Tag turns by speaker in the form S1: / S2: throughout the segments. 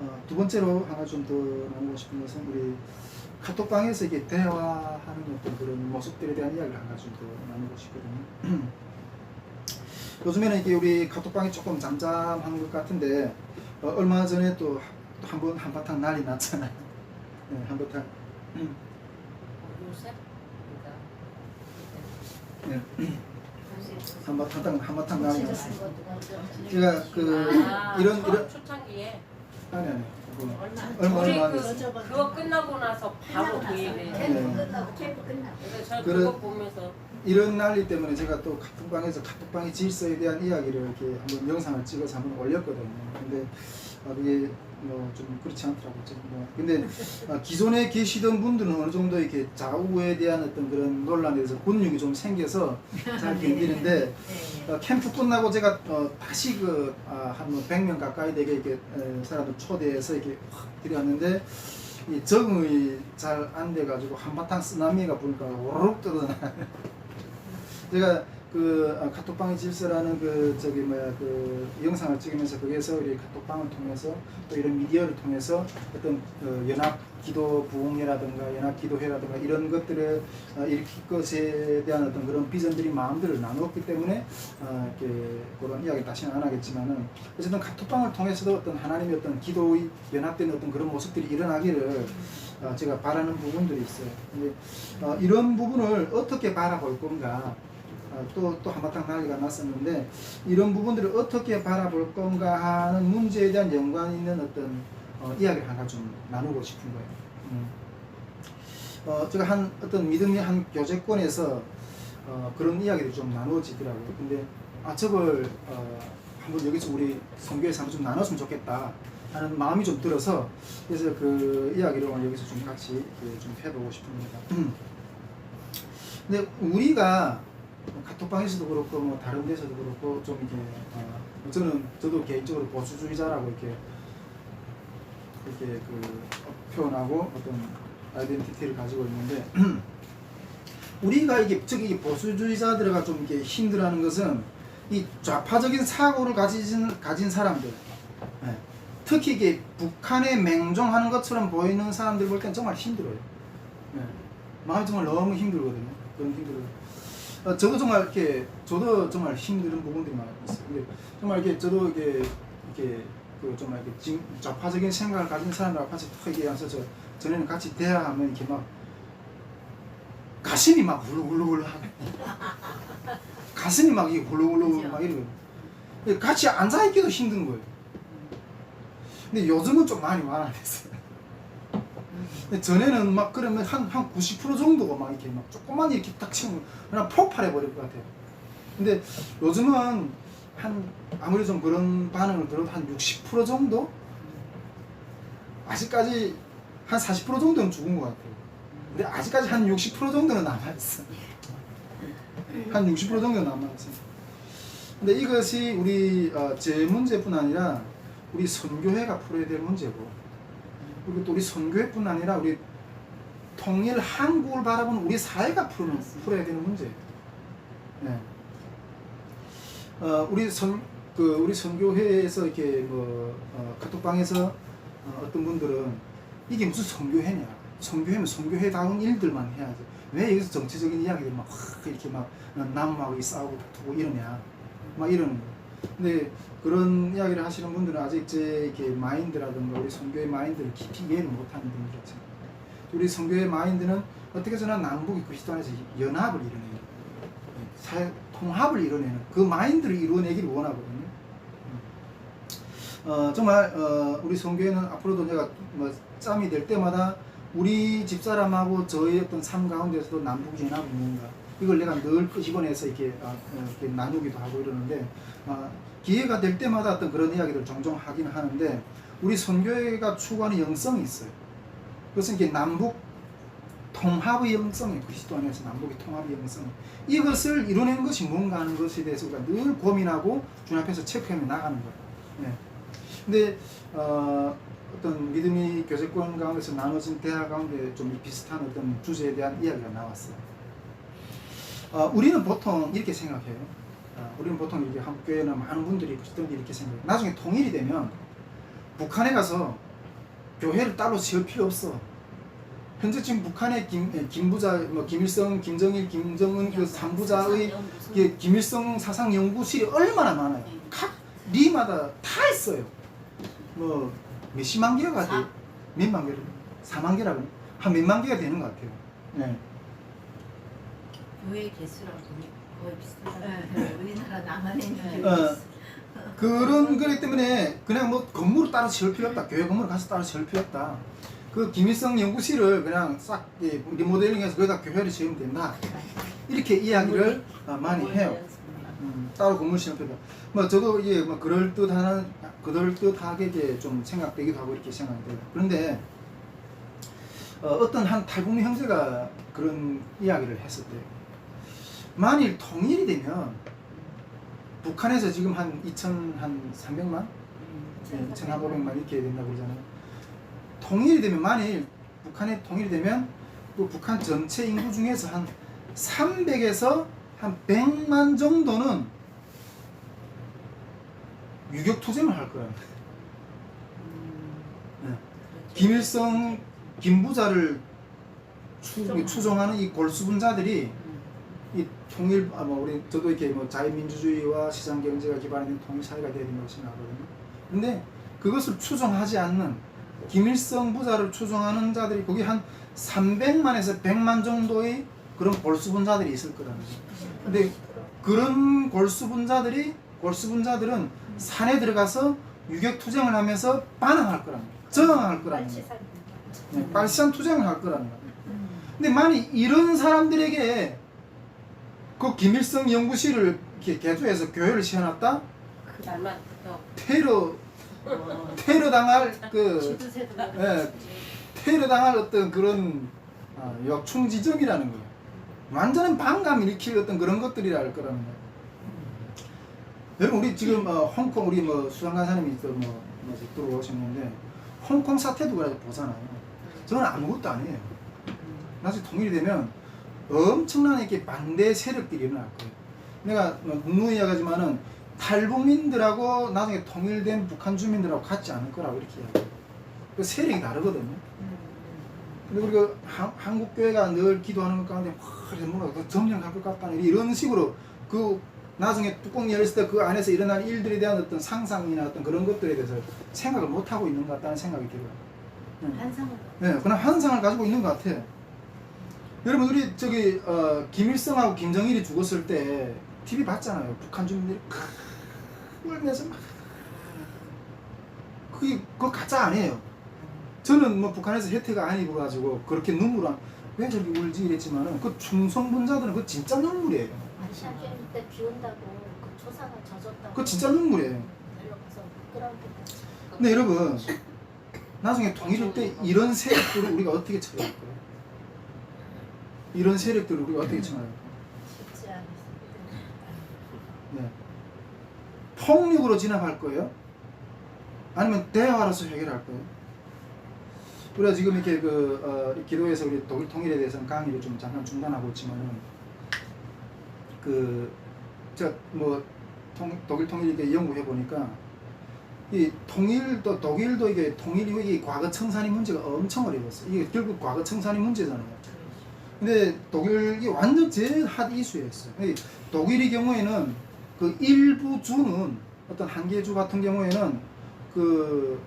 S1: 어, 두 번째로 하나 좀 더 나누고 싶은 것은 우리 카톡방에서 이게 대화하는 어떤 그런 모습들에 대한 이야기를 하나 좀 더 나누고 싶거든요. 요즘에는 이게 우리 카톡방이 조금 잠잠한 것 같은데 어, 얼마 전에 또 한번 한바탕 난리 났잖아요. 네, 한바탕. 음? 네, 한바탕 한바탕 난리 났어요.
S2: 제가
S1: 제가 그
S3: 아,
S1: 이런
S3: 초-
S1: 이런
S3: 초창기에
S1: 아니 아니 그거
S2: 얼마
S1: 얼마
S3: 우리
S1: 얼마
S3: 그. 그거 끝나고 나서 바로 그 얘기를
S1: 네.
S2: 캠프 끝나고 캠프 끝나고.
S3: 그래서 저
S1: 그래-
S3: 그거 보면서
S1: 이런 난리 때문에 제가 또 카톡방에서 카톡방의 질서에 대한 이야기를 이렇게 한번 영상을 찍어서 한번 올렸거든요. 근데 아, 그게 뭐 좀 그렇지 않더라고요. 좀 뭐. 근데 아, 기존에 계시던 분들은 어느 정도 이렇게 좌우에 대한 어떤 그런 논란에 대해서 곤욕이 좀 생겨서 잘 견디는데
S2: 네.
S1: 어, 캠프 끝나고 제가 어, 다시 그, 아, 한뭐 100명 가까이 되게 이렇게 에, 사람들 초대해서 이렇게 확 들여왔는데 이 적응이 잘 안 돼가지고 한바탕 쓰나미가 부니까 오르륵 떨어나. 제가 그 아, 카톡방의 질서라는 그 저기 뭐야 그 영상을 찍으면서 거기에서 우리 카톡방을 통해서 또 이런 미디어를 통해서 어떤 그 연합 기도 부흥회라든가 연합 기도회라든가 이런 것들을 어, 일으킬 것에 대한 어떤 그런 비전들이 마음들을 나누었기 때문에 어, 이렇게 그런 이야기 다시는 안 하겠지만은 어쨌든 카톡방을 통해서도 어떤 하나님의 어떤 기도의 연합된 어떤 그런 모습들이 일어나기를 어, 제가 바라는 부분들이 있어요. 근데 어, 이런 부분을 어떻게 바라볼 건가? 어, 또, 또 한바탕 난리가 났었는데 이런 부분들을 어떻게 바라볼 건가 하는 문제에 대한 연관 있는 어떤 어, 이야기를 하나 좀 나누고 싶은 거예요. 음. 어, 제가 한 어떤 믿음의 한 교제권에서 어, 그런 이야기를 좀 나누어지더라고요. 근데 아 저걸 어, 한번 여기서 우리 성교에서 한번 좀 나눴으면 좋겠다 하는 마음이 좀 들어서 그래서 그 이야기를 오늘 여기서 좀 같이 이렇게 좀 해보고 싶습니다. 근데 우리가 카톡방에서도 그렇고 뭐 다른 데서도 그렇고 좀 이렇게 어, 저는 저도 개인적으로 보수주의자라고 이렇게 이렇게 그 표현하고 어떤 아이덴티티를 가지고 있는데 우리가 이게 특히 이 보수주의자들과 좀 이렇게 힘들어하는 것은 이 좌파적인 사고를 가진 가진 사람들, 예. 특히 이게 북한에 맹종하는 것처럼 보이는 사람들 볼 땐 정말 힘들어요. 예. 마음이 정말 너무 힘들거든요. 그런 힘들어요. 어, 저도 정말 이렇게 저도 정말 힘든 부분들이 많이 있어요. 근데 정말 이렇게 저도 이게 이렇게 그 정말 이렇게 진- 좌파적인 생각을 가진 사람들 앞에서 탁 얘기하면서 저 전에는 같이 대화하면 이렇게 막 가슴이 막 울렁울렁 하고 가슴이 막 이게 울렁울렁. 막 이러고 같이 앉아 있기도 힘든 거예요. 근데 요즘은 좀 많이 완화됐어요. 근데 전에는 막 그러면 한, 한 90% 정도가 막 이렇게 막 조금만 이렇게 딱 치면 그냥 폭발해 버릴 것 같아요. 근데 요즘은 한 아무리 좀 그런 반응을 들어도 한 60% 정도? 아직까지 한 40% 정도는 죽은 것 같아요. 근데 아직까지 한 60% 정도는 남아있어. 한 60% 정도 남아있어. 근데 이것이 우리 어, 제 문제뿐 아니라 우리 선교회가 풀어야 될 문제고 그리고 또 우리 선교회뿐 아니라 우리 통일 한국을 바라보는 우리 사회가 풀는, 풀어야 되는 문제예요. 네. 어, 우리 선, 그, 우리 선교회에서 이렇게 뭐, 어, 카톡방에서 어, 어떤 분들은 이게 무슨 선교회냐. 선교회면 선교회다운 일들만 해야지. 왜 여기서 정치적인 이야기들 막확 이렇게 막 남하고 싸우고 다투고 이러냐. 막 이러는 거예요. 근데 그런 이야기를 하시는 분들은 아직 제 이렇게 마인드라든가 우리 선교의 마인드를 깊이 이해를 못하는 분들이죠. 우리 선교의 마인드는 어떻게 해서나 남북이 그리스도 안에서 연합을 사회 통합을 이뤄내는 그 마인드를 이루어내기를 원하거든요. 어, 정말 어, 우리 선교회는 앞으로도 내가 뭐 짬이 될 때마다 우리 집사람하고 저의 어떤 삶 가운데서도 남북 연합이 있는가 이걸 내가 늘 끄집어내서 이렇게, 아, 어, 이렇게 나누기도 하고 이러는데 아, 기회가 될 때마다 어떤 그런 이야기를 종종 하긴 하는데 우리 선교회가 추구하는 영성이 있어요. 그것은 이게 남북 통합의 영성이 그리스도 안에서 남북의 통합의 영성 이것을 이뤄낸 것이 뭔가 하는 것에 대해서 우리가 늘 고민하고 주님 앞에서 체크해 나가는 거예요. 네. 근데 어, 어떤 믿음이 교제권 가운데서 나눠진 대화 가운데 좀 비슷한 어떤 주제에 대한 이야기가 나왔어요. 어, 우리는 보통 이렇게 생각해요. 어, 우리는 보통 이렇게 한국 교회나 많은 분들이 그랬던 이렇게 생각해요. 나중에 통일이 되면 북한에 가서 교회를 따로 지을 필요 없어. 현재 지금 북한의 김, 예, 김부자, 뭐 김일성, 김정일, 김정은 그 삼부자의 이게 김일성 사상 연구실이 얼마나 많아요. 각 리마다 다 있어요. 뭐 몇십만 개가 돼. 몇만 개를? 4만 개라고. 한 몇만 개가 되는 것 같아요. 네.
S2: 교회 개수랑 거의 비슷하다. 네, 우리나라 남한에 있는
S1: 어.
S2: 개수.
S1: 그런 거기 때문에 그냥 뭐 건물을 따로 지을 필요 없다. 교회 건물 가서 따로 지을 필요 없다. 그 김일성 연구실을 그냥 싹 예, 리모델링해서 거기다 교회를 지으면 된다. 이렇게 이야기를 어, 많이 해요. 음, 따로 건물 지을 필요 없다. 뭐 저도 이게 뭐 그럴 듯하는 그럴 듯하게 이제 좀 생각되기도 하고 이렇게 생각이 돼요. 그런데 어, 어떤 한 탈북민 형제가 그런 이야기를 했을 때 만일 통일이 되면 북한에서 지금 한 2천 한 300만, 네, 2,500만 이렇게 된다고 그러잖아요. 통일이 되면 만일 북한이 통일이 되면 그 북한 전체 인구 중에서 한 300에서 한 100만 정도는 유격 투쟁을 할 거예요. 네. 김일성 김부자를 추, 추종하는 이 골수 분자들이 이 통일 아뭐 우리 저도 이렇게 뭐 자유민주주의와 시장 경제가 기반된 통일 사회가 되야 된다고 생각하거든요. 근데 그것을 추종하지 않는 김일성 부자를 추종하는 자들이 거기 한 300만에서 100만 정도의 그런 골수분자들이 있을 거라는 거죠. 근데 그런 골수분자들이 골수분자들은 산에 들어가서 유격 투쟁을 하면서 반항할 거라는 거예요. 저항할 거라는 거예요. 네, 빨치산 투쟁을 할 거라는 거예요. 근데 만약 이런 사람들에게 그 김일성 연구실을 이렇게 개조해서 교회를 세워놨다
S3: 잘만 더
S1: 테러 테러 당할 그
S2: 지도세도
S1: 예, 테러 당할 어떤 그런 아, 역충 지점이라는 거예요. 완전한 반감 일으킬 어떤 그런 것들이라 할 거라는 거예요. 여러분 우리 지금 어, 홍콩 우리 뭐 수상 간사님이 또뭐 뭐 들어오셨는데 홍콩 사태도 그래 보잖아요. 저는 아무것도 아니에요. 나중에 통일이 되면 엄청난 이렇게 반대 세력들이 일어날 거예요. 내가 뭐 누누이 이야기하지만은 탈북민들하고 나중에 통일된 북한 주민들하고 같지 않을 거라고 이렇게 이야기해요. 그 세력이 다르거든요. 근데 우리가 한- 한국 교회가 늘 기도하는 것 가운데 와, 이제 뭔가 그 점령할 것 같다는 이런 식으로 그 나중에 뚜껑 열었을 때 그 안에서 일어날 일들에 대한 어떤 상상이나 어떤 그런 것들에 대해서 생각을 못 하고 있는 것 같다는 생각이 들어요. 음.
S2: 한상을
S1: 네, 그냥 환상을 가지고 있는 것 같아요. 여러분 우리 저기 어, 김일성하고 김정일이 죽었을 때 TV 봤잖아요. 북한 주민들이 크- 울면서 막 그게 그거 가짜 아니에요. 저는 뭐 북한에서 혜택을 안 입어가지고 그렇게 눈물 안, 왜 저렇게 울지 이랬지만은 그 충성분자들은 그 진짜 눈물이에요.
S4: 아시아게임 때비 온다고 그 초상을 젖었다고
S1: 그 진짜 눈물이에요. 근데 여러분 나중에 통일일 때 이런 세력들을 우리가 어떻게 처리할 거예요? 이런 세력들을 우리가 어떻게 거예요?
S2: 쉽지 않았을
S1: 네. 폭력으로 진압할 거예요? 아니면 대화로서 해결할 거예요? 우리가 지금 이렇게 그 어, 기도에서 우리 독일 통일에 대해서는 강의를 좀 잠깐 중단하고 있지만은 그저뭐 독일 통일 이렇게 연구해 보니까 이 통일도 독일도 이게 통일 이후에 이 과거 청산의 문제가 엄청 어려웠어. 이게 결국 과거 청산의 문제잖아요. 근데 독일이 완전 제일 핫 이슈였어요. 이 독일의 경우에는 그 일부 주는 어떤 한 개 주 같은 경우에는 그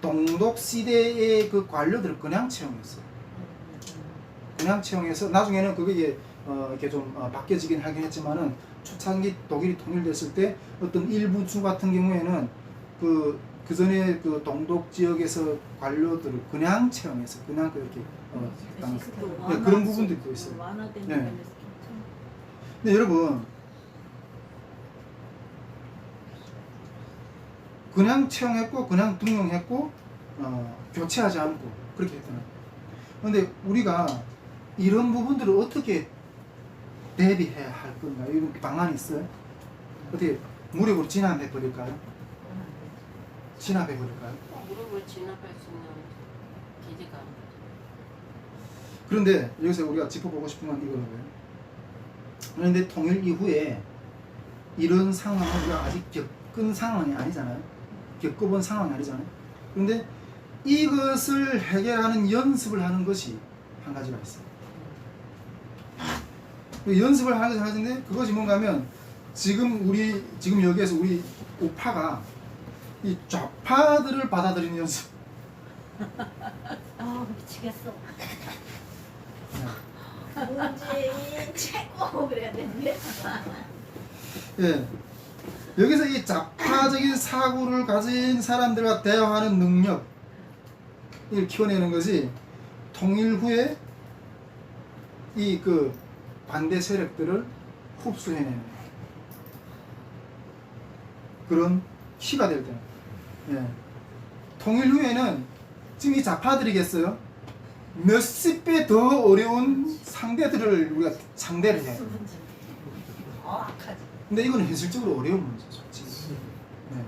S1: 동독 시대의 그 관료들을 그냥 채용했어요. 그냥 채용해서 나중에는 그게 이제 어 이렇게 좀 어, 바뀌어지긴 하긴 했지만은 초창기 독일이 통일됐을 때 어떤 일부 주 같은 경우에는 그, 그 전에 그 동독 지역에서 관료들을 그냥 채용해서 그냥 그렇게 어, 거예요. 네, 그런 부분들도 있어요.
S2: 완화된
S1: 네.
S2: 괜찮아.
S1: 근데 여러분 그냥 채용했고 그냥 등용했고 어, 교체하지 않고 그렇게 했잖아요. 근데 우리가 이런 부분들을 어떻게 대비해야 할 건가? 이런 방안이 있어요? 어떻게 무력으로 진압해 버릴까요? 진압해 버릴까요?
S3: 무릎을 진압할 수 있는 계기가
S1: 그런데 여기서 우리가 짚어보고 싶은 건 이거예요. 그런데 통일 이후에 이런 상황을 우리가 아직 겪은 상황이 아니잖아요. 겪어본 상황이 아니잖아요. 그런데 이것을 해결하는 연습을 하는 것이 한 가지가 있어요. 그 연습을 하는 것이 하는데 그것이 뭔가 하면 지금 우리 지금 여기에서 우리 우파가 이 좌파들을 받아들이는 연습.
S4: 아 미치겠어.
S1: 네.
S4: 문재인 최고 그래야 되는데.
S1: 예. 여기서 이 좌파적인 사고를 가진 사람들과 대화하는 능력을 키워내는 것이 통일 후에 이 그 반대 세력들을 흡수해내는 그런 키가 될 때는. 예. 통일 후에는 지금 이 좌파들이겠어요? 몇십 배 더 어려운 상대들을 우리가 상대를 해요.
S2: 어.
S1: 근데 이건 현실적으로 어려운 문제죠. 네.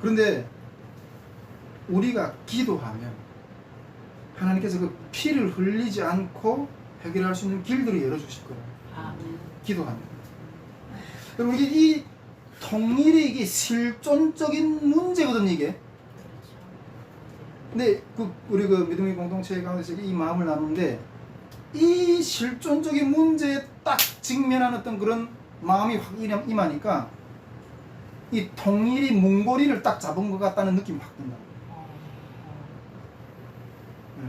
S1: 그런데 우리가 기도하면 하나님께서 그 피를 흘리지 않고 해결할 수 있는 길들을 열어주실 거예요. 기도하면. 여러분 이게 이 통일이 이게 실존적인 문제거든요 이게. 근데 그 우리 그 믿음의 공동체 가운데서 이 마음을 나누는데 이 실존적인 문제에 딱 직면한 어떤 그런 마음이 확 임하- 임하니까 이 통일이 문고리를 딱 잡은 것 같다는 느낌이 확 든다. 네.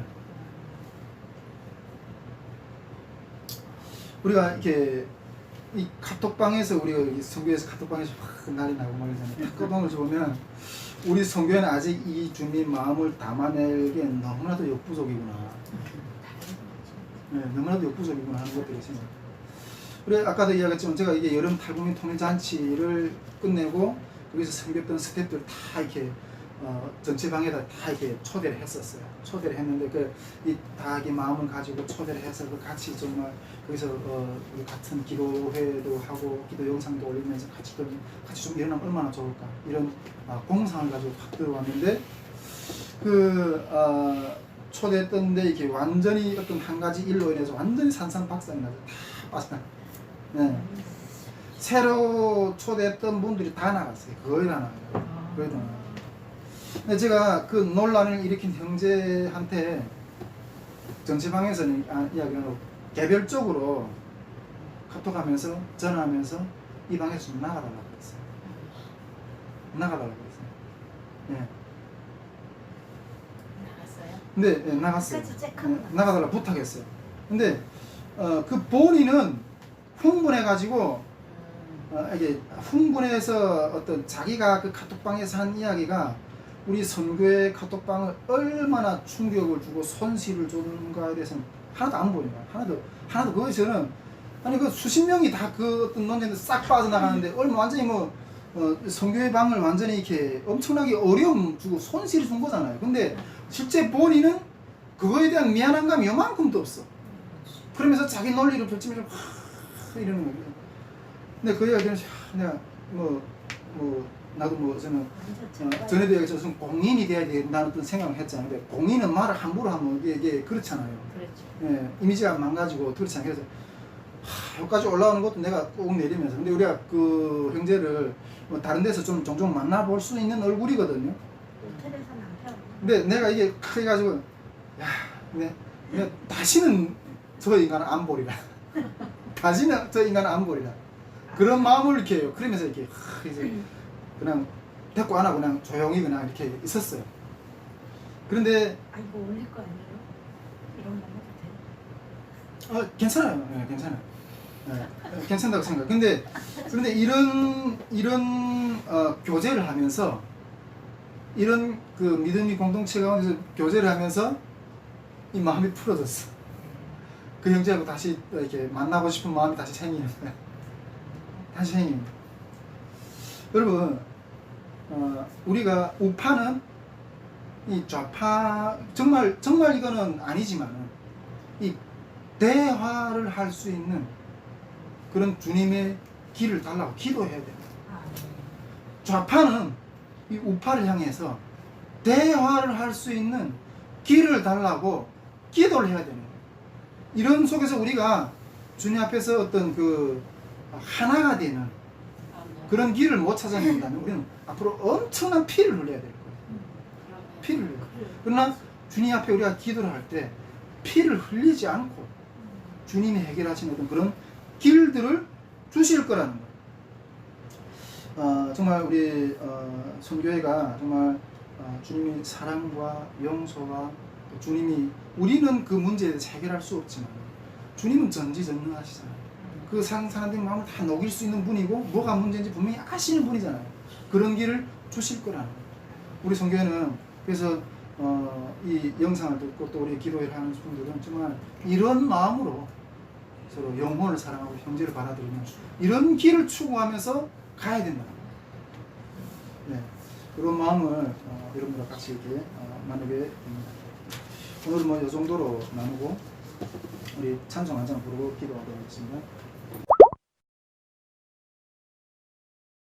S1: 우리가 이렇게 이 카톡방에서 우리가 이 성교에서 카톡방에서 막 난리 나고 말이잖아요. 카톡방을 보면 우리 성교에는 아직 이 주님 마음을 담아내기엔 너무나도 역부족이구나. 네, 너무나도 역부족이구나 하는 것들이 생각. 그래 아까도 이야기했지만 제가 이게 여름 탈북민 통일 잔치를 끝내고 거기서 섬겼던 스태프들 다 이렇게 어, 전체 방에다 다 이렇게 초대를 했었어요. 초대를 했는데 그이다 이게 마음을 가지고 초대를 해서 그 같이 정말 거기서 어, 우리 같은 기도회도 하고 기도 영상도 올리면서 같이 좀 같이 좀 일어나면 얼마나 좋을까 이런 아, 공상을 가지고 확 들어왔는데 그 어, 초대했던데 이게 완전히 어떤 한 가지 일로 인해서 완전히 산산박산이 나서 다 빠져나. 네. 새로 초대했던 분들이 다 나갔어요. 거의 다 나가요. 거의 다 나가요. 근데 제가 그 논란을 일으킨 형제한테 정치방에서는 아, 이야기를 하고 개별적으로 카톡하면서 전화하면서 이 방에서 좀 나가달라고 그랬어요. 나가달라고 그랬어요. 예.
S4: 나갔어요.
S1: 근데 예, 나갔어요.
S4: 쬐끔
S1: 예, 나가달라 부탁했어요. 근데 어, 그 본인은 흥분해가지고 어, 이게 흥분해서 어떤 자기가 그 카톡방에서 한 이야기가 우리 선교의 카톡방을 얼마나 충격을 주고 손실을 주는가에 대해서는 하나도 안 거야. 하나도 하나도 그거 저는 아니 그 수십 명이 다 그 어떤 논쟁에 싹 빠져나가는데 얼마 완전히 뭐 어, 선교의 방을 완전히 이렇게 엄청나게 어려움 주고 손실을 준 거잖아요. 근데 실제 본인은 그거에 대한 미안한 감이 요만큼도 없어. 그러면서 자기 논리를 펼치면서 하 이러는 거예요. 근데 그 이야기는 하, 내가 뭐, 뭐 나도 뭐 저는 어, 전에도 얘기했지만 공인이 돼야 된다는 어떤 생각을 했잖아요. 근데 공인은 말을 함부로 하면 이게, 이게 그렇잖아요.
S4: 그렇죠.
S1: 예, 이미지가 망가지고 그렇잖아요. 그래서 하, 여기까지 올라오는 것도 내가 꼭 내리면서 근데 우리가 그 형제를 뭐 다른 데서 좀 종종 만나볼 수 있는 얼굴이거든요.
S4: 호텔에서 남편.
S1: 근데 내가 이게 그래가지고 야, 내, 내 다시는 저 인간은 안 보리라. 다시는 저 인간은 안 보리라. 그런 마음을 이렇게 해요. 그러면서 이렇게 하, 이제 그냥 대꾸 안 하고 그냥 조용히 그냥 이렇게 있었어요. 그런데
S4: 아 이거 올릴 거 아니에요? 이런 거 해도 돼?
S1: 어, 괜찮아요. 네, 괜찮아요. 네, 괜찮다고 생각. 근데 그런데 이런 이런 어, 교제를 하면서 이런 그 믿음이 공동체 가운데서 교제를 하면서 이 마음이 풀어졌어. 그 형제하고 다시 또 이렇게 만나고 싶은 마음이 다시 생기는 거야. 다시 생기는 거야. 여러분, 어, 우리가 우파는 이 좌파 정말 정말 이거는 아니지만은 이 대화를 할 수 있는 그런 주님의 길을 달라고 기도해야 돼요.
S4: 아,
S1: 좌파는 이 우파를 향해서 대화를 할 수 있는 길을 달라고 기도를 해야 되는 거예요. 이런 속에서 우리가 주님 앞에서 어떤 그 하나가 되는. 그런 길을 못 찾아낸다면 우리는 앞으로 엄청난 피를 흘려야 될 거예요. 피를 흘려요. 그러나 주님 앞에 우리가 기도를 할 때 피를 흘리지 않고 주님이 해결하신 어떤 그런 길들을 주실 거라는 거예요. 어, 정말 우리 어, 선교회가 정말 어, 주님이 사랑과 용서와 또 주님이 우리는 그 문제에 대해서 해결할 수 없지만 주님은 전지전능하시잖아요. 그 상, 사람들의 마음을 다 녹일 수 있는 분이고 뭐가 문제인지 분명히 아시는 분이잖아요. 그런 길을 주실 거라는. 우리 선교회는 그래서 어, 이 영상을 듣고 또 우리 기도를 하는 분들은 정말 이런 마음으로 서로 영혼을 사랑하고 형제를 받아들이는 이런 길을 추구하면서 가야 된다. 네, 그런 마음을 어, 여러분과 같이 이렇게 어, 나누게 됩니다. 오늘은 뭐 이 정도로 나누고 우리 찬송 한장 부르고 기도하도록 하겠습니다.